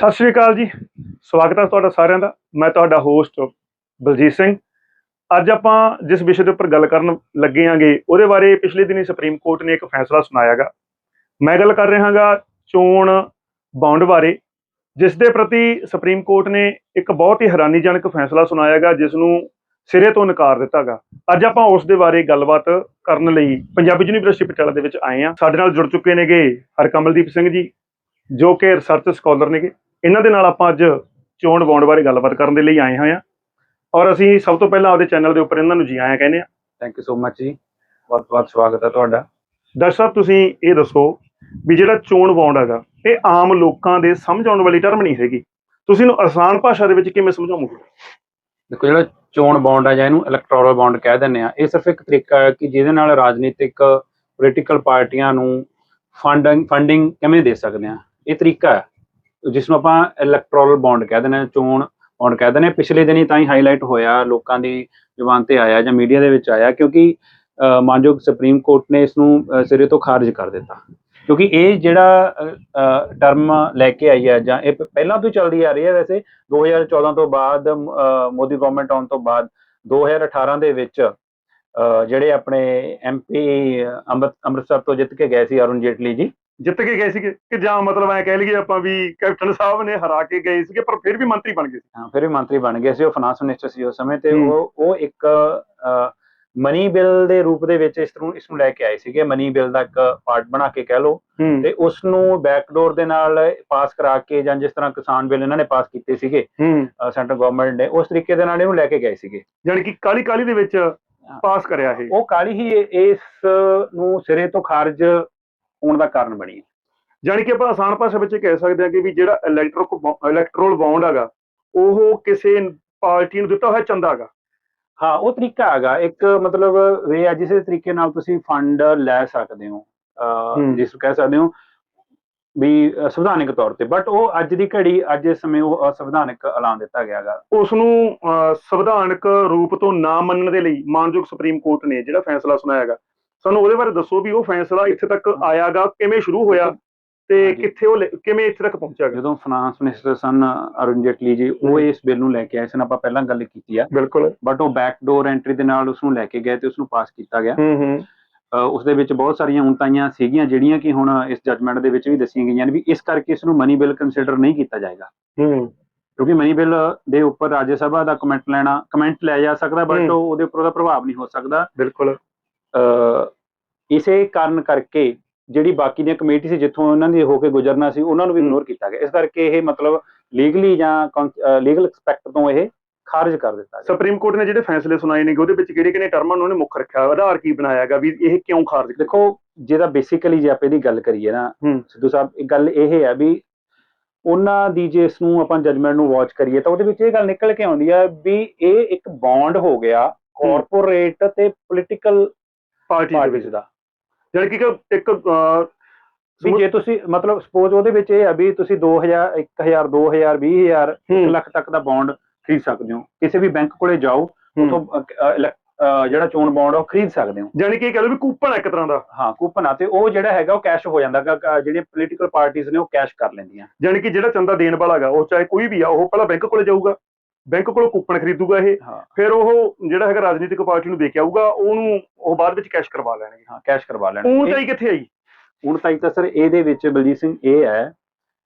ਸਤਿ ਸ਼੍ਰੀ ਅਕਾਲ ਜੀ। ਸਵਾਗਤ ਹੈ ਤੁਹਾਡਾ ਸਾਰਿਆਂ ਦਾ। ਮੈਂ ਤੁਹਾਡਾ ਹੋਸਟ ਬਲਜੀਤ ਸਿੰਘ। ਅੱਜ ਆਪਾਂ ਜਿਸ ਵਿਸ਼ੇ ਦੇ ਉੱਪਰ ਗੱਲ ਕਰਨ ਲੱਗੇ ਆਂਗੇ ਉਹਦੇ ਬਾਰੇ ਪਿਛਲੇ ਦਿਨੀ ਸੁਪਰੀਮ ਕੋਰਟ ਨੇ ਇੱਕ ਫੈਸਲਾ ਸੁਣਾਇਆਗਾ। ਮੈਂ ਗੱਲ ਕਰ ਰਿਹਾਗਾ ਚੋਣ ਬੌਂਡ ਬਾਰੇ, ਜਿਸ ਦੇ ਪ੍ਰਤੀ ਸੁਪਰੀਮ ਕੋਰਟ ਨੇ ਇੱਕ ਬਹੁਤ ਹੀ ਹੈਰਾਨੀਜਨਕ ਫੈਸਲਾ ਸੁਣਾਇਆਗਾ, ਜਿਸ ਨੂੰ ਸਿਰੇ ਤੋਂ ਨਕਾਰ ਦਿੱਤਾਗਾ। ਅੱਜ ਆਪਾਂ ਉਸ ਦੇ ਬਾਰੇ ਗੱਲਬਾਤ ਕਰਨ ਲਈ ਪੰਜਾਬੀ ਯੂਨੀਵਰਸਿਟੀ ਪਟਿਆਲਾ ਦੇ ਵਿੱਚ ਆਏ ਆ ਸਾਡੇ ਨਾਲ ਜੁੜ ਚੁੱਕੇ ਨੇਗੇ ਹਰਕਮਲਦੀਪ ਸਿੰਘ ਜੀ, ਜੋ ਕਿ ਰਿਸਰਚ ਸਕਾਲਰ ਨੇਗੇ। ਇਹਨਾਂ ਦੇ ਨਾਲ ਆਪਾਂ ਅੱਜ ਚੋਣ ਬੌਂਡ ਬਾਰੇ ਗੱਲਬਾਤ ਕਰਨ ਦੇ ਲਈ ਆਏ ਹੋਏ ਆ ਔਰ ਅਸੀਂ ਸਭ ਤੋਂ ਪਹਿਲਾਂ ਆਪਦੇ ਚੈਨਲ ਦੇ ਉੱਪਰ ਇਹਨਾਂ ਨੂੰ ਜੀ ਆਇਆਂ ਕਹਿੰਦੇ ਆ ਥੈਂਕ ਯੂ ਸੋ ਮਚ ਜੀ। ਬਹੁਤ ਬਹੁਤ ਸਵਾਗਤ ਹੈ ਤੁਹਾਡਾ। ਡਾਕਟਰ ਸਾਹਿਬ ਤੁਸੀਂ ਇਹ ਦੱਸੋ ਵੀ ਜਿਹੜਾ ਚੋਣ ਬੌਂਡ ਹੈਗਾ ਇਹ ਆਮ ਲੋਕਾਂ ਦੇ ਸਮਝ ਆਉਣ ਵਾਲੀ ਟਰਮ ਨਹੀਂ ਹੈਗੀ। ਤੁਸੀਂ ਇਹਨੂੰ ਆਸਾਨ ਭਾਸ਼ਾ ਦੇ ਵਿੱਚ ਕਿਵੇਂ ਸਮਝਾਓਗੇ? ਦੇਖੋ ਜਿਹੜਾ ਚੋਣ ਬੌਂਡ ਹੈ ਜਾਂ ਇਹਨੂੰ ਇਲੈਕਟੋਰਲ ਬੌਂਡ ਕਹਿ ਦਿੰਦੇ ਆ ਇਹ ਸਿਰਫ ਇੱਕ ਤਰੀਕਾ ਹੈ ਕਿ ਜਿਹਦੇ ਨਾਲ ਰਾਜਨੀਤਿਕ ਪੋਲੀਟੀਕਲ ਪਾਰਟੀਆਂ ਨੂੰ ਫੰਡਿੰਗ ਫੰਡਿੰਗ ਕਿਵੇਂ ਦੇ ਸਕਦੇ ਆ। ਇਹ ਤਰੀਕਾ ਹੈ। ਜਿਸ ਨੂੰ ਆਪਾਂ ਇਲੈਕਟੋਰਲ ਬੌਂਡ ਕਹਿ ਦਿੰਦੇ ਆ ਚੋਣ ਬੌਂਡ ਕਹਿ ਦਿੰਦੇ ਆ ਪਿਛਲੇ ਦਿਨੀ ਤਾਂ ਹੀ ਹਾਈਲਾਈਟ ਹੋਇਆ ਲੋਕਾਂ ਦੀ ਜ਼ੁਬਾਨ ਤੇ ਆਇਆ ਜਾਂ ਮੀਡੀਆ ਦੇ ਵਿੱਚ ਆਇਆ ਕਿਉਂਕਿ ਮਾਨਯੋਗ ਸੁਪਰੀਮ ਕੋਰਟ ਨੇ ਇਸ ਨੂੰ ਸਿਰੇ ਤੋਂ ਖਾਰਜ ਕਰ ਦਿੱਤਾ। ਕਿਉਂਕਿ ਇਹ ਜਿਹੜਾ ਟਰਮ ਲੈ ਕੇ ਆਈ ਹੈ ਜਾਂ ਇਹ ਪਹਿਲਾਂ ਤੋਂ ਚੱਲਦੀ ਆ ਰਹੀ ਹੈ ਵੈਸੇ। 2014 ਤੋਂ ਬਾਅਦ ਮੋਦੀ ਗਵਰਨਮੈਂਟ ਆਉਣ ਤੋਂ ਬਾਅਦ 2018 ਦੇ ਵਿੱਚ ਅਹ, ਜਿਹੜੇ ਆਪਣੇ ਐਮਪੀ ਅੰਮ੍ਰਿਤ ਅੰਮ੍ਰਿਤਸਰ ਤੋਂ ਜਿੱਤ ਕੇ ਗਏ ਸੀ ਅਰੁਣ ਜੇਟਲੀ ਜੀ ਜਿੱਤ ਕੇ ਗਏ ਸੀਗੇ ਕਿ ਜਾਂ ਮਤਲਬ ਐ ਕਹਿ ਲਈਏ ਆਪਾਂ ਵੀ ਕੈਪਟਨ ਸਾਹਿਬ ਨੇ ਹਰਾ ਕੇ ਗਏ ਸੀਗੇ ਪਰ ਫਿਰ ਵੀ ਮੰਤਰੀ ਬਣ ਗਏ ਸੀ। ਹਾਂ, ਫਿਰ ਵੀ ਮੰਤਰੀ ਬਣ ਗਏ ਸੀ ਉਹ ਫਾਈਨਾਂਸ ਮਿਨਿਸਟਰ ਸੀ ਉਸ ਸਮੇਂ ਤੇ। ਉਹ ਉਹ ਇੱਕ ਮਨੀ ਬਿੱਲ ਦੇ ਰੂਪ ਦੇ ਵਿੱਚ ਇਸ ਨੂੰ ਇਸ ਨੂੰ ਲੈ ਕੇ ਆਏ ਸੀਗੇ। ਮਨੀ ਬਿੱਲ ਦਾ ਇੱਕ ਪਾਰਟ ਬਣਾ ਕੇ ਕਹਿ ਹੂੰ। ਤੇ ਉਸ ਨੂੰ ਬੈਕਡੋਰ ਦੇ ਨਾਲ ਪਾਸ ਕਰਾ ਕੇ ਜਾਂ ਜਿਸ ਤਰ੍ਹਾਂ ਕਿਸਾਨ ਬਿੱਲ ਇਹਨਾਂ ਨੇ ਪਾਸ ਕੀਤੇ ਸੀਗੇ ਸੈਂਟਰ ਗਵਰਨਮੈਂਟ ਨੇ ਉਸ ਤਰੀਕੇ ਦੇ ਨਾਲ ਇਹਨੂੰ ਲੈ ਕੇ ਗਏ ਸੀਗੇ। ਯਾਨੀ ਕਿ ਕਾਲੀ ਕਾਲੀ ਦੇ ਵਿੱਚ ਪਾਸ ਕਰਿਆ ਇਹ। ਉਹ ਕਾਲੀ ਹੀ ਇਸ ਨੂੰ ਸਿਰੇ ਤੋਂ ਖਾਰਜ ਹੋਣ ਦਾ ਕਾਰਨ ਬਣੀ ਹੈ। ਜਾਣੀ ਕਿ ਆਪਾਂ ਆਸਾਨ ਭਾਸ਼ਾ ਵਿੱਚ ਕਹਿ ਸਕਦੇ ਹਾਂ ਕਿ ਵੀ ਜਿਹੜਾ ਇਲੈਕਟ੍ਰੋ ਇਲੈਕਟਰਲ ਬੌਂਡ ਹੈਗਾ ਉਹ ਕਿਸੇ ਪਾਰਟੀ ਨੂੰ ਦਿੱਤਾ ਹੋਇਆ ਚੰਦਾ ਹੈਗਾ ਹਾਂ ਉਹ ਤਰੀਕਾ ਹੈਗਾ ਇੱਕ ਮਤਲਬ ਵੇ ਆ ਜਿਸੇ ਤਰੀਕੇ ਨਾਲ ਤੁਸੀਂ ਫੰਡ ਲੈ ਸਕਦੇ ਹੋ। ਜਿਸ ਨੂੰ ਕਹਿ ਸਕਦੇ ਹੋ ਵੀ ਸੰਵਿਧਾਨਿਕ ਤੌਰ ਤੇ ਬਟ ਉਹ ਅੱਜ ਦੀ ਘੜੀ ਅੱਜ ਇਸ ਸਮੇਂ ਉਹ ਅਸੰਵਿਧਾਨਿਕ ਐਲਾਨ ਦਿੱਤਾ ਗਿਆ ਹੈਗਾ ਉਸ ਨੂੰ ਸੰਵਿਧਾਨਕ ਰੂਪ ਤੋਂ ਨਾ ਮੰਨਣ ਦੇ ਲਈ ਮਾਨਯੋਗ ਸੁਪਰੀਮ ਕੋਰਟ ਨੇ ਜਿਹੜਾ ਫੈਸਲਾ ਸੁਣਾਇਆ ਹੈਗਾ ਸਾਨੂੰ ਉਹਦੇ ਬਾਰੇ ਦੱਸੋ ਵੀ ਉਹ ਫੈਸਲਾ ਇੱਥੇ ਤੱਕ ਆਇਆਗਾ ਕਿਵੇਂ ਸ਼ੁਰੂ ਹੋਇਆ ਤੇ। ਕਿੱਥੇ ਉਹ ਲੈ- ਕਿਵੇਂ ਇੱਥੇ ਤੱਕ ਪਹੁੰਚਿਆਗਾ ਜਦੋਂ ਫਾਈਨਾਂਸ ਮਿਨਿਸਟਰ ਸਨ ਅਰੁਣ ਜੇਟਲੀ ਜੀ ਉਹ। ਇਸ ਬਿੱਲ ਨੂੰ ਲੈ ਕੇ ਆਏ ਸਨ। ਆਪਾਂ ਪਹਿਲਾਂ ਗੱਲ ਕੀਤੀ ਆ। ਬਿਲਕੁਲ। ਬਟ ਉਹ ਬੈਕਡੋਰ ਐਂਟਰੀ ਦੇ ਨਾਲ ਉਸ ਨੂੰ ਲੈ ਕੇ ਗਏ ਤੇ ਉਸ ਨੂੰ ਪਾਸ ਕੀਤਾ ਗਿਆ। ਹੂੰ ਹੂੰ। ਉਸ ਦੇ ਵਿੱਚ ਬਹੁਤ ਸਾਰੀਆਂ ਉਣਤਾਈਆਂ ਸੀਗੀਆਂ ਜਿਹੜੀਆਂ ਕਿ ਹੁਣ ਇਸ ਜਜਮੈਂਟ ਦੇ ਵਿੱਚ ਵੀ ਦੱਸੀਆਂ ਗਈਆਂ ਨੇ ਵੀ ਇਸ ਕਰਕੇ ਇਸ ਨੂੰ ਮਨੀ ਬਿੱਲ ਕੰਸੀਡਰ ਨਹੀਂ ਕੀਤਾ ਜਾਏਗਾ। ਹੂੰ। ਕਿਉਂਕਿ ਮਨੀ ਬਿੱਲ ਦੇ ਉੱਪਰ ਰਾਜ ਸਭਾ ਦਾ ਕਮੈਂਟ ਲੈਣਾ ਕਮੈਂਟ ਲਿਆ ਜਾ ਸਕਦਾ ਬਟ। ਉਹਦੇ ਉੱਪਰ ਉਹਦਾ ਪ੍ਰਭਾਵ ਨਹੀਂ ਹੋ ਸਕਦਾ। ਬਿਲਕੁਲ। ਇਸੇ ਕਾਰਨ ਕਰਕੇ ਜਿਹੜੀ ਬਾਕੀ ਦੀਆਂ ਕਮੇਟੀ ਸੀ ਜਿੱਥੋਂ ਉਹਨਾਂ ਦੀ ਹੋ ਕੇ ਗੁਜ਼ਰਨਾ ਸੀ ਉਹਨਾਂ ਨੂੰ ਵੀ। ਇਗਨੋਰ ਕੀਤਾ ਗਿਆ। ਇਸ ਕਰਕੇ ਇਹ ਮਤਲਬ ਲੀਗਲੀ ਜਾਂ ਲੀਗਲ ਐਸਪੈਕਟ ਤੋਂ ਇਹ ਖਾਰਜ ਕਰ ਦਿੱਤਾ ਗਿਆ। ਸੁਪਰੀਮ ਕੋਰਟ ਨੇ ਜਿਹੜੇ ਫੈਸਲੇ ਸੁਣਾਏ ਨੇ ਉਹਦੇ ਵਿੱਚ ਕਿਹੜੇ ਕਿਹੜੇ ਟਰਮਾਂ ਨੂੰ ਉਹਨੇ ਮੁੱਖ ਰੱਖਿਆ? ਆਧਾਰ ਕੀ ਬਣਾਇਆ ਹੈਗਾ? ਵੀ ਇਹ ਕਿਉਂ ਖਾਰਜ ਦੇਖੋ ਜਿਹਦਾ ਬੇਸਿਕਲੀ ਜੇ ਆਪਾਂ ਇਹਦੀ ਗੱਲ ਕਰੀਏ ਨਾ। ਸਿੱਧੂ ਸਾਹਿਬ ਇੱਕ ਗੱਲ ਇਹ ਹੈ ਵੀ ਉਹਨਾਂ ਦੀ ਜੇ ਇਸ ਨੂੰ ਆਪਾਂ ਜਜਮੈਂਟ ਨੂੰ ਵਾਚ ਕਰੀਏ ਤਾਂ ਉਹਦੇ ਵਿੱਚ ਇਹ ਗੱਲ ਨਿਕਲ ਕੇ ਆਉਂਦੀ ਹੈ ਵੀ ਇਹ ਇੱਕ ਬੌਂਡ ਹੋ ਗਿਆ ਕਾਰਪੋਰੇਟ ਤੇ ਪੋਲੀਟੀਕਲ ਪਾਰਟੀ ਦੇ ਵਿੱਚ ਦਾ ਜਾਣੀ ਕਿ ਇੱਕ- ਵੀ ਜੇ ਤੁਸੀਂ ਮਤਲਬ ਸਪੋਜ਼ ਉਹਦੇ ਵਿੱਚ ਇਹ ਆ ਵੀ ਤੁਸੀਂ 2000 1000 2000 20000 ਹੂੰ, ਲੱਖ ਤੱਕ ਦਾ ਬੌਂਡ ਖਰੀਦ ਸਕਦੇ ਹੋ। ਕਿਸੇ ਵੀ ਬੈਂਕ ਕੋਲੇ ਜਾਓ। ਉਥੋਂ ਜਿਹੜਾ ਚੋਣ ਬੌਂਡ ਉਹ ਖਰੀਦ ਸਕਦੇ ਹੋ। ਜਾਣੀ ਕਿ ਇਹ ਕਹ ਲਓ ਵੀ ਕੂਪਨ ਇੱਕ ਤਰ੍ਹਾਂ ਦਾ। ਹਾਂ ਕੂਪਨ ਆ ਤੇ ਉਹ ਜਿਹੜਾ ਹੈਗਾ ਉਹ ਕੈਸ਼ ਹੋ ਜਾਂਦਾ ਜਿਹੜੀਆਂ ਪੋਲੀਟੀਕਲ ਪਾਰਟੀਆਂ ਨੇ ਉਹ ਕੈਸ਼ ਕਰ ਲੈਂਦੀਆਂ। ਜਾਣੀ ਕਿ ਜਿਹੜਾ ਚੰਦਾ ਦੇਣ ਵਾਲਾ ਹੈਗਾ ਉਹ ਚਾਹੇ ਕੋਈ ਵੀ ਆ ਉਹ ਪਹਿਲਾਂ ਬੈਂਕ ਕੋਲੇ ਜਾਊਗਾ। ਬੈਂਕ ਕੋਲੋਂ ਕੂਪਨ ਖਰੀਦੂਗਾ ਇਹ ਫਿਰ ਉਹ ਜਿਹੜਾ ਹੈਗਾ ਰਾਜਨੀਤਿਕ ਪਾਰਟੀ ਨੂੰ ਦੇ ਕੇ ਆਊਗਾ ਉਹਨੂੰ ਉਹ ਬਾਅਦ ਵਿੱਚ ਕੈਸ਼ ਕਰਵਾ ਲੈਣਗੇ। ਹਾਂ ਕੈਸ਼ ਕਰਵਾ ਲੈਣ ਉਹ ਇਹ- ਚਾਹੀ ਕਿੱਥੇ ਆਈ? ਹੁਣ ਤਾਈ ਤਾਂ ਸਰ ਇਹਦੇ ਵਿੱਚ ਬਲਜੀਤ ਸਿੰਘ ਇਹ ਹੈ